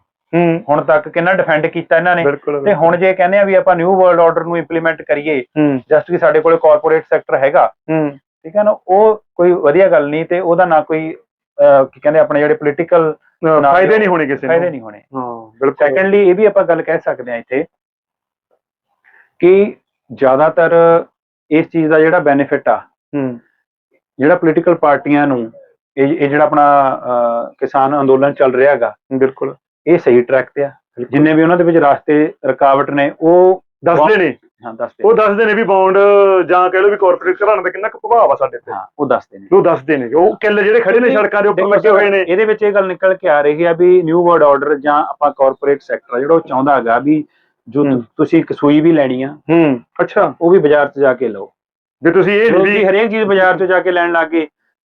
ਹੁਣ ਤੱਕ ਕਿੰਨਾ ਡਿਫੈਂਡ ਕੀਤਾ ਇਹਨਾਂ ਨੇ। ਤੇ ਹੁਣ ਜੇ ਕਹਿੰਦੇ ਆ ਵੀ ਆਪਾਂ ਨਿਊ ਵਰਲਡ ਆਰਡਰ ਨੂੰ ਇੰਪਲੀਮੈਂਟ ਕਰੀਏ ਜਸਟ ਕਿ ਸਾਡੇ ਕੋਲੇ ਕਾਰਪੋਰੇਟ ਸੈਕਟਰ ਹੈਗਾ। ਠੀਕ ਹੈ ਨਾ ਉਹ ਕੋਈ ਵਧੀਆ ਗੱਲ ਨਹੀਂ ਤੇ ਉਹਦਾ ਨਾ ਕੋਈ ਕੀ ਕਹਿੰਦੇ ਆਪਣੇ ਜਿਹੜੇ ਪੋਲੀਟੀਕਲ ਫਾਇਦੇ। ਨਹੀਂ ਹੋਣੇ ਕਿਸੇ ਫਾਇਦੇ ਨਹੀਂ ਹੋਣੇ। ਹਾਂ ਬਿਲਕੁਲ। ਸੈਕੰਡਲੀ ਇਹ ਵੀ ਆਪਾਂ ਗੱਲ ਕਹਿ ਸਕਦੇ ਹਾਂ ਇੱਥੇ ਕਿ ਜ਼ਿਆਦਾਤਰ ਇਸ ਚੀਜ਼ ਦਾ ਜਿਹੜਾ ਬੈਨੀਫਿਟ ਆ ਹੂੰ। ਜਿਹੜਾ ਪੋਲੀਟੀਕਲ ਪਾਰਟੀਆਂ ਨੂੰ ਇਹ ਜਿਹੜਾ ਆਪਣਾ ਕਿਸਾਨ ਅੰਦੋਲਨ ਚੱਲ ਰਿਹਾ ਹੈਗਾ ਬਿਲਕੁਲ। ਇਹ ਸਹੀ ਟਰੈਕ ਤੇ ਆ। ਜਿੰਨੇ ਵੀ ਉਹਨਾਂ ਦੇ ਵਿੱਚ ਰਾਸਤੇ ਰੁਕਾਵਟ ਨੇ ਉਹ ਦੱਸਦੇ ਨੇ। ਹਾਂ ਦੱਸਦੇ ਉਹ ਦੱਸਦੇ ਨੇ ਵੀ ਬੌਂਡ ਜਾਂ ਕਹਿ ਲਓ ਵੀ ਕਾਰਪੋਰੇਟ ਘਰਾਣੇ ਦਾ ਕਿੰਨਾ ਕੁ ਪ੍ਰਭਾਵ ਆ ਸਾਡੇ ਤੇ। ਹਾਂ ਉਹ ਦੱਸਦੇ ਨੇ। ਉਹ ਦੱਸਦੇ ਨੇ ਉਹ ਕਿੱਲ ਜਿਹੜੇ ਖੜੇ ਨੇ ਸੜਕਾਂ ਦੇ ਉੱਪਰ ਲੱਗੇ ਹੋਏ ਨੇ। ਇਹਦੇ ਵਿੱਚ ਇਹ ਗੱਲ ਨਿਕਲ ਕੇ ਆ ਰਹੀ ਹੈ ਵੀ ਨਿਊ ਵਰਲਡ ਆਰਡਰ ਜਾਂ ਆਪਾਂ ਕਾਰਪੋਰੇਟ ਸੈਕਟਰ ਜਿਹੜਾ ਉਹ ਚਾਹੁੰਦਾ ਹੈਗਾ ਵੀ ਜੋ। ਤੁਸੀਂ ਇੱਕ ਸੂਈ ਵੀ ਲੈਣੀ ਆ ਹੂੰ ਅੱਛਾ। ਉਹ ਵੀ ਬਾਜ਼ਾਰ 'ਚ ਜਾ ਕੇ ਲਓ। ਜੇ ਤੁਸੀਂ ਇਹ ਵੀ ਹਰੇਕ ਚੀਜ਼ ਬਾਜ਼ਾਰ 'ਚ ਜਾ ਕੇ ਲੈਣ ਲੱਗੇ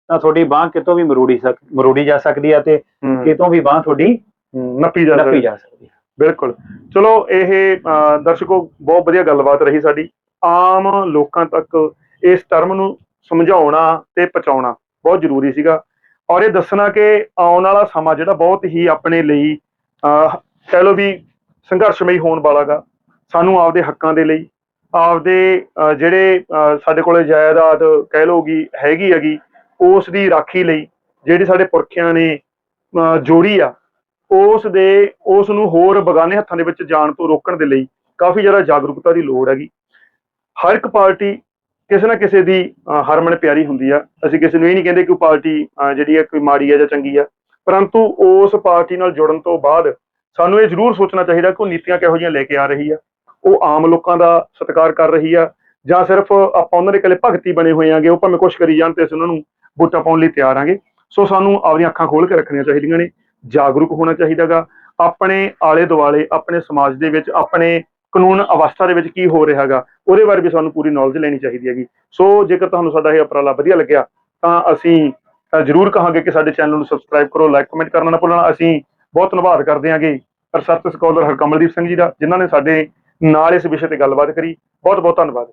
ਤਾਂ ਤੁਹਾਡੀ ਬਾਹ ਕਿਤੋਂ ਵੀ ਮਰੋੜੀ ਸਕ ਮਰੋੜੀ ਜਾ ਸਕਦੀ ਆ ਤੇ ਕਿਤੋਂ ਵੀ ਬਾਹ ਤੁਹਾਡੀ ਨੱਪੀ ਜਾ ਨੱਪੀ ਸਕਦੀ। ਜਾ ਸਕਦੀ ਆ ਬਿਲਕੁਲ। ਚਲੋ ਇਹ ਦਰਸ਼ਕੋ ਬਹੁਤ ਵਧੀਆ ਗੱਲਬਾਤ ਰਹੀ ਸਾਡੀ। ਆਮ ਲੋਕਾਂ ਤੱਕ ਇਸ ਟਰਮ ਨੂੰ ਸਮਝਾਉਣਾ ਤੇ ਪਹੁੰਚਾਉਣਾ ਬਹੁਤ ਜ਼ਰੂਰੀ ਸੀਗਾ। ਔਰ ਇਹ ਦੱਸਣਾ ਕਿ ਆਉਣ ਵਾਲਾ ਸਮਾਂ ਜਿਹੜਾ ਬਹੁਤ ਹੀ ਆਪਣੇ ਲਈ ਅਹ ਕਹਿ ਲਓ ਵੀ ਸੰਘਰਸ਼ਮਈ ਹੋਣ ਵਾਲਾਗਾ ਸਾਨੂੰ ਆਪਦੇ ਹੱਕਾਂ ਦੇ ਲਈ ਆਪਦੇ ਜਿਹੜੇ ਅਹ ਸਾਡੇ ਕੋਲੇ ਜਾਇਦਾਦ ਕਹਿ ਲਓਗੀ ਹੈਗੀ ਹੈਗੀ ਉਸ ਦੀ ਰਾਖੀ ਲਈ ਜਿਹੜੀ ਸਾਡੇ ਪੁਰਖਿਆਂ ਨੇ ਅਹ ਜੋੜੀ ਆ ਉਸ ਦੇ, ਉਸ ਨੂੰ ਹੋਰ ਬਗਾਨੇ ਹੱਥਾਂ ਦੇ ਵਿੱਚ ਜਾਣ ਤੋਂ ਰੋਕਣ ਦੇ ਲਈ ਕਾਫੀ ਜ਼ਿਆਦਾ ਜਾਗਰੂਕਤਾ ਦੀ ਲੋੜ ਹੈਗੀ। ਹਰ ਇੱਕ ਪਾਰਟੀ ਕਿਸੇ ਨਾ ਕਿਸੇ ਦੀ ਹਰਮਨ ਪਿਆਰੀ ਹੁੰਦੀ ਆ। ਅਸੀਂ ਕਿਸੇ ਨੂੰ ਇਹ ਨਹੀਂ ਕਹਿੰਦੇ ਕਿ ਉਹ ਪਾਰਟੀ ਜਿਹੜੀ ਹੈ ਕੋਈ ਮਾੜੀ ਹੈ ਜਾਂ ਚੰਗੀ ਆ। ਪਰੰਤੂ ਉਸ ਪਾਰਟੀ ਨਾਲ ਜੁੜਨ ਤੋਂ ਬਾਅਦ ਸਾਨੂੰ ਇਹ ਜ਼ਰੂਰ ਸੋਚਣਾ ਚਾਹੀਦਾ ਕਿ ਉਹ ਨੀਤੀਆਂ ਕਿਹੋ ਜਿਹੀਆਂ ਲੈ ਕੇ ਆ ਰਹੀ ਆ। ਉਹ ਆਮ ਲੋਕਾਂ ਦਾ ਸਤਿਕਾਰ ਕਰ ਰਹੀ ਆ ਜਾਂ ਸਿਰਫ ਆਪਾਂ ਉਹਨਾਂ ਦੇ ਇਕੱਲੇ ਭਗਤੀ ਬਣੇ ਹੋਏ ਆਂਗੇ, ਉਹ ਭਾਵੇਂ ਕੁਛ ਕਰੀ ਜਾਣ ਤੇ ਅਸੀਂ ਉਹਨਾਂ ਨੂੰ ਵੋਟਾਂ ਪਾਉਣ ਲਈ ਤਿਆਰ ਆਂਗੇ। ਸੋ ਸਾਨੂੰ ਆਪਣੀਆਂ ਅੱਖਾਂ ਖੋਲ੍ਹ ਕੇ ਰੱਖਣੀਆਂ ਚਾਹੀਦੀਆਂ ਨੇ। ਜਾਗਰੂਕ ਹੋਣਾ ਚਾਹੀਦਾਗਾ। ਆਪਣੇ ਆਲੇ ਦੁਆਲੇ ਆਪਣੇ ਸਮਾਜ ਦੇ ਵਿੱਚ, ਆਪਣੇ ਕਾਨੂੰਨ ਅਵਸਥਾ ਦੇ ਵਿੱਚ ਕੀ ਹੋ ਰਿਹਾ ਹੈਗਾ ਉਹਦੇ ਬਾਰੇ ਵੀ ਸਾਨੂੰ ਪੂਰੀ ਨੌਲੇਜ ਲੈਣੀ ਚਾਹੀਦੀ ਹੈਗੀ। ਸੋ ਜੇਕਰ ਤੁਹਾਨੂੰ ਸਾਡਾ ਇਹ ਉਪਰਾਲਾ ਵਧੀਆ ਲੱਗਿਆ, ਤਾਂ ਅਸੀਂ ਜ਼ਰੂਰ ਕਹਾਂਗੇ ਕਿ ਸਾਡੇ ਚੈਨਲ ਨੂੰ ਸਬਸਕ੍ਰਾਈਬ ਕਰੋ ਲਾਈਕ ਕਮੈਂਟ ਕਰਨਾ ਨਾ ਭੁੱਲਣਾ। ਅਸੀਂ ਬਹੁਤ ਧੰਨਵਾਦ ਕਰਦੇ ਹਾਂਗੇ ਰਿਸਰਚ ਸਕਾਲਰ ਹਰਕਮਲਦੀਪ ਸਿੰਘ ਜੀ ਦਾ, ਜਿਨ੍ਹਾਂ ਨੇ ਸਾਡੇ ਨਾਲ ਇਸ ਵਿਸ਼ੇ ਤੇ ਗੱਲਬਾਤ ਕਰੀ। ਬਹੁਤ ਬਹੁਤ ਧੰਨਵਾਦ।